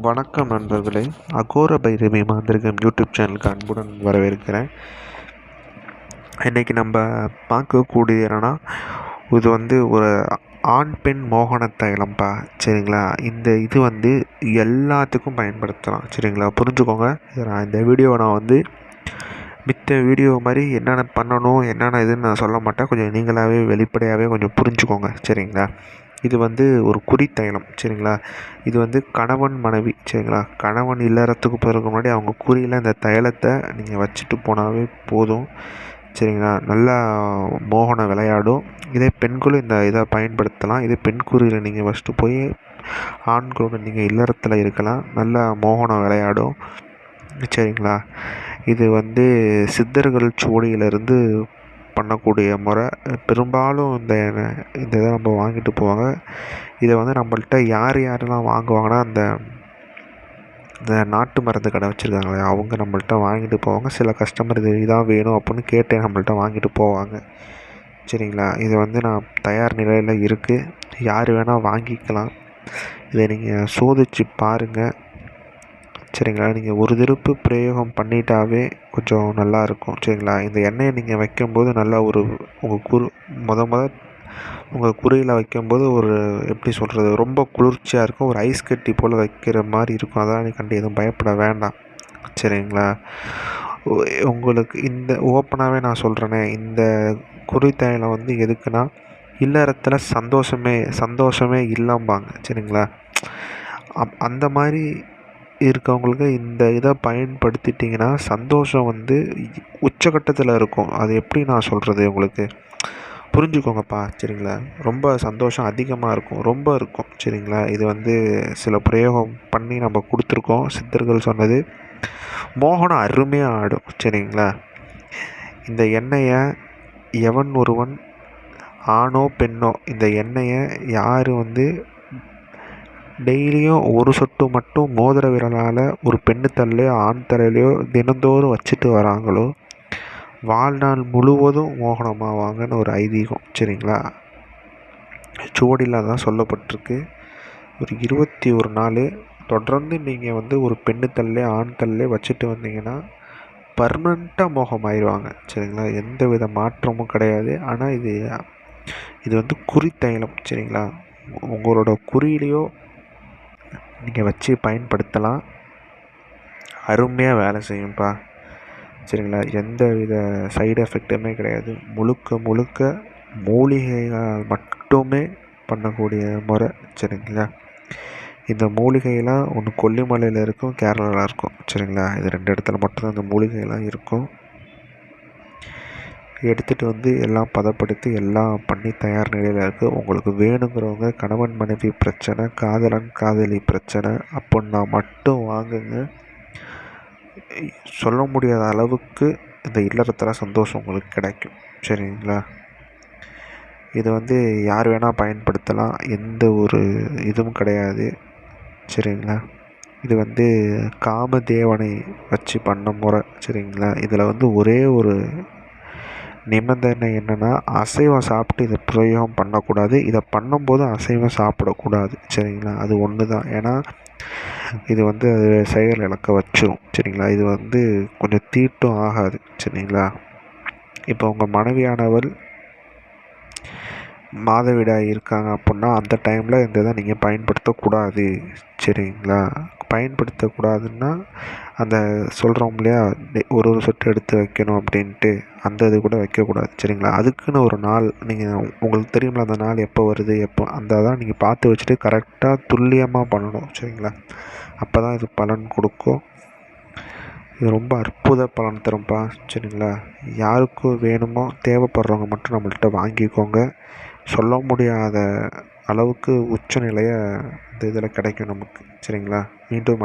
வணக்கம் நண்பர்களே. அகோர பைரவி மாந்திரிகம் யூடியூப் சேனலுக்கு அன்புடன் வரவேற்கிறேன். இன்றைக்கி நம்ம பார்க்கக்கூடியது என்னென்னா இது வந்து ஒரு ஆண் பெண் மோகன தைலம்ப்பா சரிங்களா? இந்த இது வந்து எல்லாத்துக்கும் பயன்படுத்தலாம். சரிங்களா? புரிஞ்சுக்கோங்க. நான் இந்த வீடியோவை நான் வந்து மித்த வீடியோ மாதிரி என்னென்ன பண்ணணும் என்னென்ன இதுன்னு நான் சொல்ல மாட்டேன். கொஞ்சம் நீங்களாகவே வெளிப்படையாகவே கொஞ்சம் புரிஞ்சுக்கோங்க. சரிங்களா? இது வந்து ஒரு குறித்தயணம் சரிங்களா? இது வந்து கணவன் மனைவி சரிங்களா? கணவன் இல்லறத்துக்கு போகிறதுக்கு முன்னாடி அவங்க குறியில் இந்த தைலத்தை நீங்கள் வச்சுட்டு போனாவே போதும் சரிங்களா? நல்லா மோகனம் விளையாடும். இதே பெண்களும் இந்த இதை பயன்படுத்தலாம். இதே பெண் குறியில் நீங்கள் ஃபஸ்ட்டு போய் ஆண்களோட நீங்கள் இல்லறத்தில் இருக்கலாம். நல்லா மோகனம் விளையாடும் சரிங்களா? இது வந்து சித்தர்கள் சுவடியிலிருந்து பண்ணக்கூடிய முறை. பெரும்பாலும் இந்த இந்த இதை நம்ம வாங்கிட்டு போவாங்க. இதை வந்து நம்மள்ட்ட யார் யாரெல்லாம் வாங்குவாங்கன்னா அந்த இந்த நாட்டு மருந்து கடை வச்சுருக்காங்களே அவங்க நம்மள்ட்ட வாங்கிட்டு போவாங்க. சில கஸ்டமர் இது இதான் வேணும் அப்படின்னு கேட்டே நம்மள்ட்ட வாங்கிட்டு போவாங்க. சரிங்களா? இது வந்து நான் தயார் நிலையில் இருக்குது யார் வேணால் வாங்கிக்கலாம். இதை நீங்கள் சோதித்து பாருங்கள் சரிங்களா? நீங்கள் ஒரு திருப்பு பிரயோகம் பண்ணிட்டாவே கொஞ்சம் நல்லாயிருக்கும் சரிங்களா? இந்த எண்ணெயை நீங்கள் வைக்கும்போது நல்லா ஒரு உங்கள் குரு மொதல் மொதல் உங்கள் குறியில் வைக்கும்போது ஒரு எப்படி சொல்கிறது ரொம்ப குளிர்ச்சியாக இருக்கும். ஒரு ஐஸ் கட்டி போல் வைக்கிற மாதிரி இருக்கும். அதான் நீ கண்டு எதுவும் பயப்பட வேண்டாம் சரிங்களா? உங்களுக்கு இந்த ஓப்பனாகவே நான் சொல்கிறேனே இந்த குறி வந்து எதுக்குன்னா இல்லறத்தில் சந்தோஷமே சந்தோஷமே இல்லம்பாங்க சரிங்களா? அப் அந்த மாதிரி இருக்கவங்களுக்கு இந்த இதை பயன்படுத்திட்டிங்கன்னா சந்தோஷம் வந்து உச்சக்கட்டத்தில் இருக்கும். அது எப்படி நான் சொல்கிறது உங்களுக்கு? புரிஞ்சுக்கோங்கப்பா. சரிங்களா? ரொம்ப சந்தோஷம் அதிகமாக இருக்கும். ரொம்ப இருக்கும். சரிங்களா? இது வந்து சில பிரயோகம் பண்ணி நம்ம கொடுத்துருக்கோம். சித்தர்கள் சொன்னது மோகனம் அருமையாக ஆடும். சரிங்களா? இந்த எண்ணெயை எவன் ஒருவன் ஆணோ பெண்ணோ இந்த எண்ணெயை யார் வந்து டெய்லியும் ஒரு சொட்டு மட்டும் மோதிர விரலால் ஒரு பெண்ணு தலையிலையோ ஆண் தலையிலையோ தினந்தோறும் வச்சுட்டு வராங்களோ வாழ்நாள் முழுவதும் மோகனமாவாங்கன்னு ஒரு ஐதீகம். சரிங்களா? சுவடியில் தான் சொல்லப்பட்டிருக்கு. ஒரு இருபத்தி ஒரு நாள் தொடர்ந்து நீங்கள் வந்து ஒரு பெண்ணு தள்ளே ஆண் தள்ளே வச்சுட்டு வந்தீங்கன்னா பர்மனண்ட்டாக மோகம் ஆயிடுவாங்க சரிங்களா? எந்த வித மாற்றமும் கிடையாது. ஆனால் இது இது வந்து குறி தைலம். சரிங்களா? உங்களோட குறியிலையோ நீங்கள் வச்சு பயன்படுத்தலாம். அருமையாக வேலை செய்யும்ப்பா சரிங்களா? எந்த வித சைடு எஃபெக்ட்டுமே கிடையாது. முழுக்க முழுக்க மூலிகைகள் மட்டுமே பண்ணக்கூடிய முறை. சரிங்களா? இந்த மூலிகையெல்லாம் ஒன்று கொல்லிமலையில் இருக்கும் கேரளாவில் இருக்கும். சரிங்களா? இது ரெண்டு இடத்துல மட்டும்தான் இந்த மூலிகையெல்லாம் இருக்கும். எடுத்துகிட்டு வந்து எல்லாம் பதப்படுத்தி எல்லாம் பண்ணி தயார் நிலையில் இருக்குது உங்களுக்கு வேணுங்கிறவங்க கணவன் மனைவி பிரச்சனை காதலன் காதலி பிரச்சனை அப்படின்னா மட்டும் வாங்குங்க. சொல்ல முடியாத அளவுக்கு இந்த இல்லறத்தில் சந்தோஷம் உங்களுக்கு கிடைக்கும். சரிங்களா? இது வந்து யார் வேணால் பயன்படுத்தலாம். எந்த ஒரு இதுவும் கிடையாது. சரிங்களா? இது வந்து காமதேவனை வச்சு பண்ண முறை. சரிங்களா? இதில் வந்து ஒரே ஒரு நிபந்தனை என்னென்னா அசைவம் சாப்பிட்டு இதை பிரயோகம் பண்ணக்கூடாது. இதை பண்ணும்போது அசைவம் சாப்பிடக்கூடாது. சரிங்களா? அது ஒன்று தான் ஏன்னா இது வந்து அது செயல் இழக்க வச்சிடும் சரிங்களா? இது வந்து கொஞ்சம் தீட்டும் ஆகாது. சரிங்களா? இப்போ உங்கள் மனைவியானவர் மாதவிடாய் இருக்காங்க அப்படின்னா அந்த டைமில் இந்த இதை நீங்கள் பயன்படுத்தக்கூடாது. சரிங்களா? பயன்படுத்தக்கூடாதுன்னா அந்த சொல்கிறோம் இல்லையா ஒரு ஒரு சொட்டு எடுத்து வைக்கணும் அப்படின்ட்டு அந்த இது கூட வைக்கக்கூடாது. சரிங்களா? அதுக்குன்னு ஒரு நாள் நீங்கள் உங்களுக்கு தெரியுமில்ல அந்த நாள் எப்போ வருது எப்போ அந்த தான் நீங்கள் பார்த்து வச்சுட்டு கரெக்டாக துல்லியமாக பண்ணணும். சரிங்களா? அப்போ தான் இது பலன் கொடுக்கும். இது ரொம்ப அற்புத பலன் தரும்ப்பா சரிங்களா? யாருக்கும் வேணுமோ தேவைப்படுறவங்க மட்டும் நம்மள்கிட்ட வாங்கிக்கோங்க. சொல்ல முடியாத அளவுக்கு உச்ச நிலையை இந்த இதில் கிடைக்கும் நமக்கு. சரிங்களா? மீண்டும்